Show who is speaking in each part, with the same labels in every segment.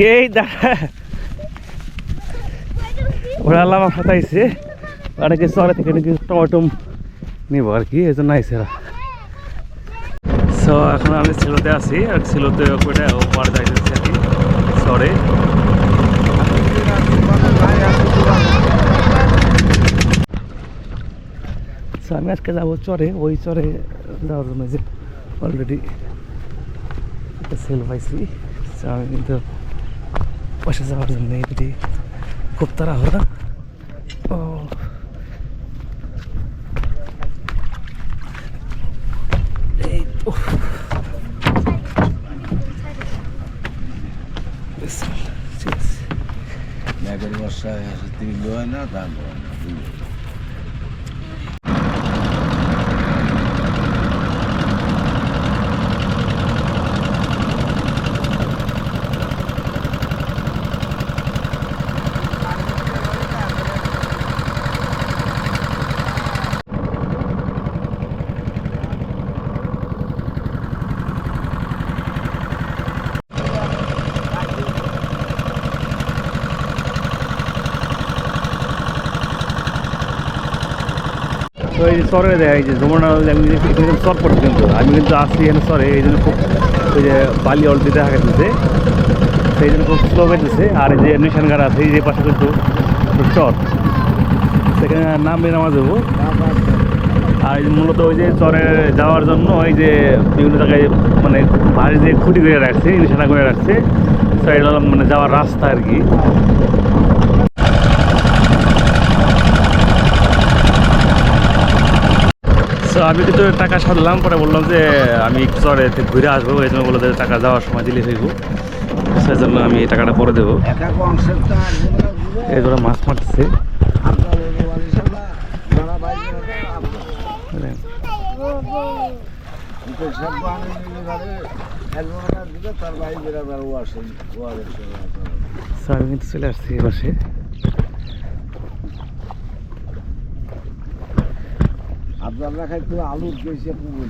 Speaker 1: এই দাঁড়া। ওরা আল্লাহ ফাটাইছে অনেকে শহরে থেকে নাকি টমেটো নিব আর কি, এই জন্য আইসে সো এখন আমি সিলোতে আছি, আর সিলোতে ওপরে ওপার যাইতেছি আর কি শহরে আমি আজকে যাব চরে, ওই চরে যাওয়ার জন্য যে অলরেডি একটা সেল পাইছি। আমি কিন্তু পয়সা যাওয়ার জন্য এটি খুব তাড়াহুড়া ও এই তো বিসমিল্লাহ, ঠিক আছে।
Speaker 2: মেঘের বর্ষায় তিল হয় না ধান হয় না দুই হয়।
Speaker 1: তো এই যে সরে দেয়, এই যে যমুনা আমি এখানে সর পড়ছে কিন্তু। আমি কিন্তু আসছি এখানে সরে, এই জন্য খুব ওই যে বালি অলরেডি দেখা গেছে। সেই জন্য খুব স্লো গেছে আর এই যে নিশানগার আছে, এই যে পাশে কিন্তু চর। সেখানে নাম নিয়ে নামা দেবো আর মূলত ওই যে চরে যাওয়ার জন্য ওই যে বিভিন্ন জায়গায় মানে বাড়ি যে খুঁটি করে রাখছে নিশানা করে রাখছে এটা মানে যাওয়ার রাস্তা আর কি। আমি কিন্তু টাকা সারলাম পরে বললাম যে আমি একটু চরে ঘুরে আসব এই জন্য বলল যে টাকা যাওয়ার সময় দিলে ফেলব সেই জন্য আমি এই টাকাটা পরে দেবো। করে মাছ মারতেছে।
Speaker 2: আপনার ওই বাড়ি সালা, যারা বাইরে আছে, আপনার। কিন্তু সব বাঙালি মিলে ধরে, একজনের কাছ থেকে তার বাড়ি বেড়াবার ও আসে, ও আগে চলে আসে।
Speaker 1: সো আমি কিন্তু চলে আসছি এই পাশে
Speaker 2: আপনারা খাইতে আলু গেছে পুকুর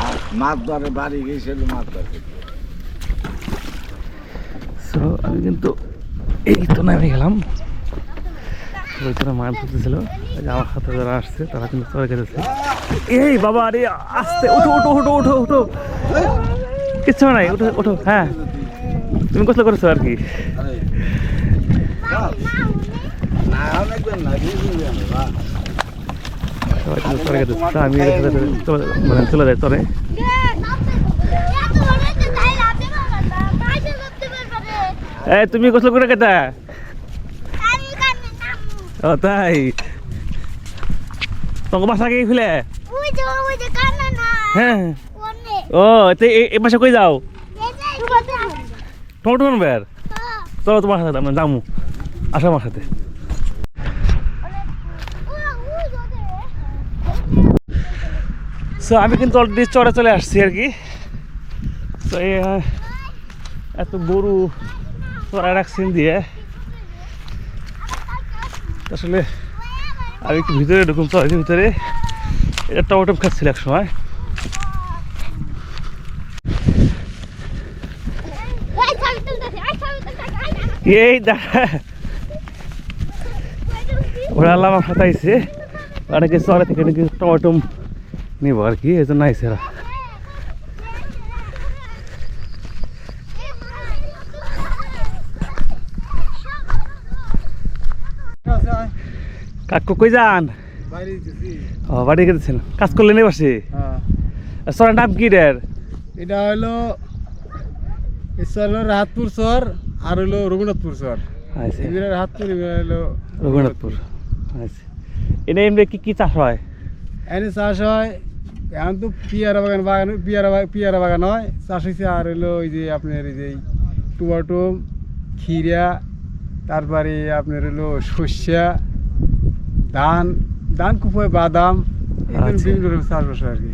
Speaker 2: আর মাছ ধরে বাড়ি গেছিল মাছ ধরে
Speaker 1: সো আমি কিন্তু এই তো নামে গেলাম ওই মাছ ধরতেছিল আমার হাতে যারা আসছে তারা কিন্তু চলে গেছে এই বাবা আরে আসতে ওঠো ওঠো ওঠো ওঠো ওঠো কিচ্ছু নাই ওঠো ওঠো হ্যাঁ তুমি কোথায় করেছ আর কি
Speaker 2: না অনেকদিন না বুঝলেন না
Speaker 1: সবাই কিন্তু চলে গেছে তা আমি মানে চলে যাই চলে। এই তুমি গোসল করে কেটা? ও তাই। তোমাকে বাসা গিয়ে খুলে? হ্যাঁ। ও এই পাশে কই যাও? টমেটো আনবে আর চলো তোমার সাথে আমরা যাব আসো আমার সাথে। সো আমি কিন্তু অলরেডি চড়ে চলে আসছি আর কি। তো এত গরু চড়ায় রাখছেন দিয়ে। আসলে আমি একটু ভিতরে ঢুকুন চড়েছি ভিতরে। এটা টমেটো খাচ্ছিল এক সময় এই দাঁড়া ওরা আল্লাহ ফাটাইছে অনেকে শহরে থেকে নাকি টমেটো নিব আর কি এই জন্য আইসে। কাকু কই যান ও বাড়ি গেছেন কাজ করলেন
Speaker 2: হ্যাঁ
Speaker 1: সরের নাম কি রের
Speaker 2: এটা হলো হলো রাহাতপুর শহর আর হলো রঘুনাথপুর রাহাতপুর হলো
Speaker 1: রঘুনাথপুর আচ্ছা এনে এমনি কি কি চাষ হয়
Speaker 2: এনে চাষ হয় এখন তো পিয়ারা বাগান বাগান পিয়ারা পিয়ারা বাগান হয় চাষ হয়েছে আর হলো ওই যে আপনার এই যে টমাটো ক্ষীরা তারপরে আপনার হলো সর্ষা ধান ধান খুব বাদাম
Speaker 1: আচ্ছা।
Speaker 2: বিভিন্ন রকম চাষবাস আর কি